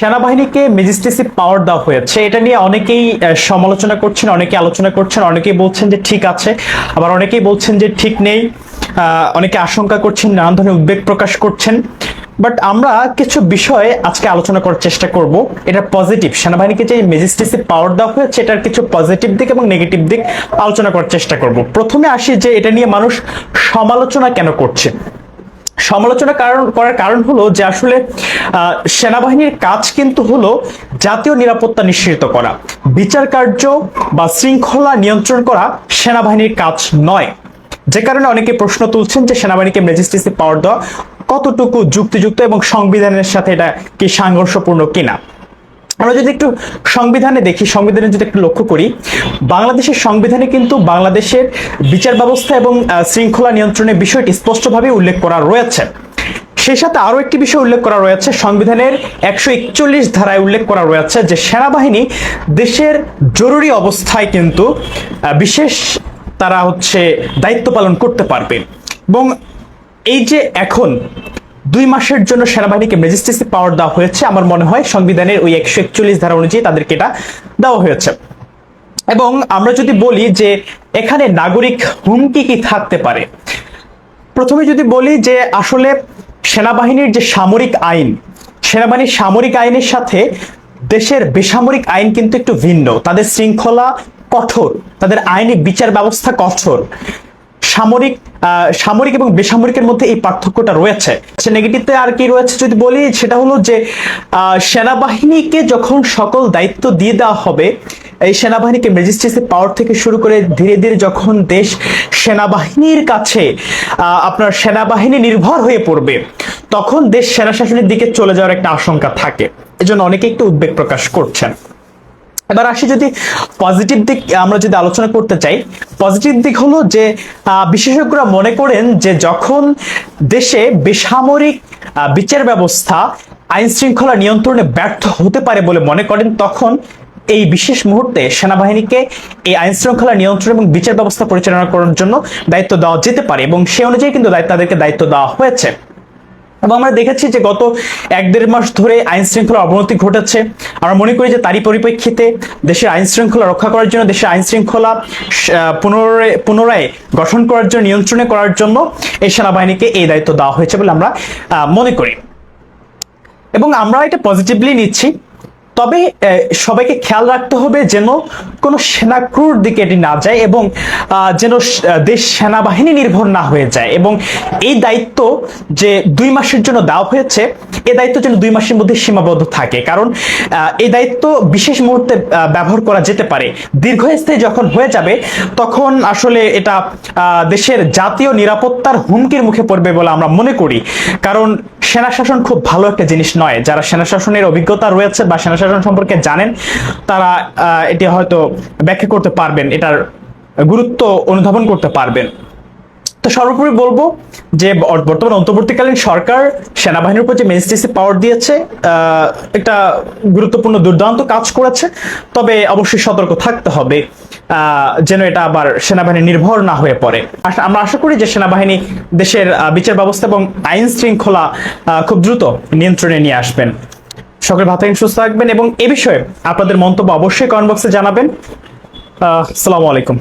সেনাবাহিনীকে ম্যাজিস্ট্রেসি পাওয়ার দেওয়া হয়েছে। এটা নিয়ে অনেকেই সমালোচনা করছেন, অনেকে আলোচনা করছেন, অনেকেই বলছেন যে ঠিক আছে, আবার অনেকেই বলছেন যে ঠিক নেই অনেকে আশঙ্কা করছেন, নানান ধরনের উদ্বেগ প্রকাশ করছেন। বাট আমরা কিছু বিষয়ে আজকে আলোচনা করার চেষ্টা করব। এটা পজিটিভ। সেনাবাহিনীকে যে ম্যাজিস্ট্রেসি পাওয়ার দেওয়া হয়েছে, এটার কিছু পজিটিভ দিক এবং নেগেটিভ দিক আলোচনা করার চেষ্টা করব। প্রথমে আসি যে এটা নিয়ে মানুষ সমালোচনা কেন করছে। সমালোচনা কারণ, করার কারণ হলো যে আসলে সেনাবাহিনীর কাজ কিন্তু হলো জাতীয় নিরাপত্তা নিশ্চিত করা। বিচার কার্য বা শৃঙ্খলা নিয়ন্ত্রণ করা সেনাবাহিনীর কাজ নয়। যে কারণে অনেকে প্রশ্ন তুলছেন যে সেনাবাহিনীকে ম্যাজিস্ট্রেসি পাওয়ার দেওয়া কতটুকু যুক্তিযুক্ত এবং সংবিধানের সাথে এটা কি সাংঘর্ষপূর্ণ কিনা। আমরা যদি একটু সংবিধানে দেখি, সংবিধানে যদি একটু লক্ষ্য করি, বাংলাদেশের সংবিধানে কিন্তু বাংলাদেশের বিচার ব্যবস্থা এবং শৃঙ্খলা নিয়ন্ত্রণের বিষয়টি স্পষ্টভাবে উল্লেখ করা রয়েছে। সেই সাথে আরও একটি বিষয় উল্লেখ করা রয়েছে, সংবিধানের একশো একচল্লিশ ধারায় উল্লেখ করা রয়েছে যে সেনাবাহিনী দেশের জরুরি অবস্থায় কিন্তু বিশেষ তারা হচ্ছে দায়িত্ব পালন করতে পারবে। এবং এই যে এখন দুই মাসের জন্য সেনাবাহিনীকে ম্যাজিস্ট্রেসি পাওয়ার দেওয়া হয়েছে। আমার মনে হয় সংবিধানের ওই একশো একচল্লিশ ধারা অনুযায়ী তাদেরকে এটা দেওয়া হয়েছে। এবং আমরা যদি বলি যে এখানে নাগরিক হুমকি কি থাকতে পারে? প্রথমে যদি বলি যে আসলে সেনাবাহিনীর যে সামরিক আইন, সেনাবাহিনীর সামরিক আইনের সাথে দেশের বেসামরিক আইন কিন্তু একটু ভিন্ন। তাদের শৃঙ্খলা কঠোর, তাদের আইনি বিচার ব্যবস্থা কঠোর। সামরিক সামরিক এবং বেসামরিকের মধ্যে এই পার্থক্যটা রয়েছে। সে নেগেটিভতে আর কি রয়েছে যদি বলি, সেটা হলো যে সেনাবাহিনীকে যখন সকল দায়িত্ব দিয়ে দেওয়া হবে, এই সেনাবাহিনীকে ম্যাজিস্ট্রেসি পাওয়ার থেকে শুরু করে ধীরে ধীরে যখন দেশ সেনাবাহিনীর কাছে আপনার সেনাবাহিনী নির্ভর হয়ে পড়বে, তখন দেশ সেনা শাসনের দিকে চলে যাওয়ার একটা আশঙ্কা থাকে। এজন্য অনেকে একটু উদ্বেগ প্রকাশ করছেন। এবার আসি যদি পজিটিভ দিক, আমরা যদি আলোচনা করতে চাই পজিটিভ দিক হলো যে বিশেষজ্ঞরা মনে করেন যে যখন দেশে বেসামরিক বিচার ব্যবস্থা আইন শৃঙ্খলা নিয়ন্ত্রণে ব্যর্থ হতে পারে বলে মনে করেন, তখন এই বিশেষ মুহূর্তে সেনাবাহিনীকে এই আইন শৃঙ্খলা নিয়ন্ত্রণ এবং বিচার ব্যবস্থা পরিচালনা করার জন্য দায়িত্ব দেওয়া যেতে পারে এবং সে অনুযায়ী কিন্তু তাদেরকে দায়িত্ব দেওয়া হয়েছে। এবং আমরা দেখেছি যে গত এক দেড় মাস ধরে আইন শৃঙ্খলা অবনতি ঘটেছে। আমরা মনে করি যে তারই পরিপ্রেক্ষিতে দেশের আইন শৃঙ্খলা রক্ষা করার জন্য, দেশের আইন শৃঙ্খলা পুনরায় পুনরায় গঠন করার জন্য, নিয়ন্ত্রণে করার জন্য এই সেনাবাহিনীকে এই দায়িত্ব দেওয়া হয়েছে বলে আমরা মনে করি। এবং আমরা এটা পজিটিভলি নিচ্ছি। তবে সবাইকে খেয়াল রাখতে হবে যেন কোনো সেনাক্রুর দিকে এটি না যায় এবং যেন দেশ সেনাবাহিনী নির্ভর না হয়ে যায় এবং এই দায়িত্ব যে দুই মাসের জন্য দেওয়া হয়েছে এই দায়িত্ব যেন দুই মাসের মধ্যে সীমাবদ্ধ থাকে। কারণ এই দায়িত্ব বিশেষ মুহূর্তে ব্যবহার করা যেতে পারে। দীর্ঘস্থায়ী যখন হয়ে যাবে, তখন আসলে এটা দেশের জাতীয় নিরাপত্তার হুমকির মুখে পড়বে বলে আমরা মনে করি। কারণ, সেনা শাসন খুব ভালো একটা জিনিস নয়। যারা সেনা শাসনের অভিজ্ঞতা রয়েছে বা সেনা শাসন সম্পর্কে জানেন, তারা এটি হয়তো ব্যাখ্যা করতে পারবেন, এটার গুরুত্ব অনুধাবন করতে পারবেন। তো সর্বোপরি বলব যে বর্তমান অন্তর্বর্তীকালীন সরকার সেনাবাহিনীর উপর যে ম্যাজিস্ট্রেসি পাওয়ার দিয়েছে একটা গুরুত্বপূর্ণ দুর্দান্ত কাজ করেছে, তবে অবশ্যই সতর্ক থাকতে হবে যেন এটা আবার সেনাবাহিনী নির্ভর না হয়ে পড়ে। আমরা আশা করি যে সেনাবাহিনী দেশের বিচার ব্যবস্থা এবং আইন শৃঙ্খলা খুব দ্রুত নিয়ন্ত্রণে নিয়ে আসবেন। সকলে ভালো সুস্থ থাকবেন এবং এ বিষয়ে আপনাদের মন্তব্য অবশ্যই কমেন্ট বক্সে জানাবেন। আসসালামু আলাইকুম।